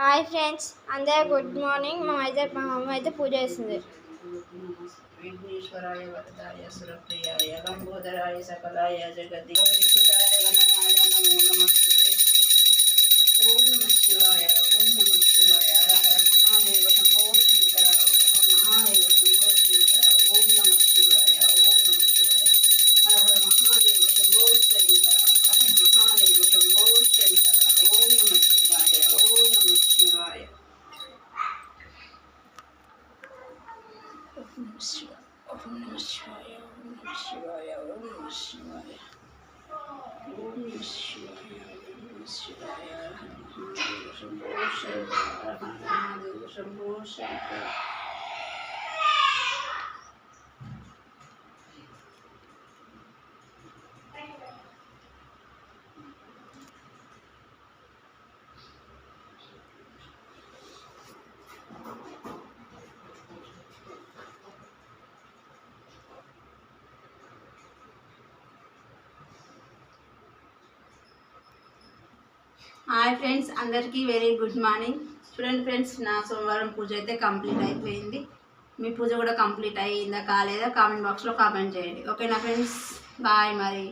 Hi friends అందరూ good morning. మా అయితే మా మమ్మీ అయితే పూజ చేసింది. విఘ్నేశ్వరాయ వరదాయ సురప్రియాయ గంగోదరాయ సకలాయ జగదీశ్వరాయ 面白い。面白い。面白い。面白い。面白い。面白い。హాయ్ ఫ్రెండ్స్ అందరికీ వెరీ గుడ్ మార్నింగ్. చూడండి ఫ్రెండ్స్ నా సోమవారం పూజ అయితే కంప్లీట్ అయిపోయింది. మీ పూజ కూడా కంప్లీట్ అయ్యిందా కాలేదా? కామెంట్ బాక్స్లో కామెంట్ చేయండి. ఓకేనా ఫ్రెండ్స్? బాయ్ మరి.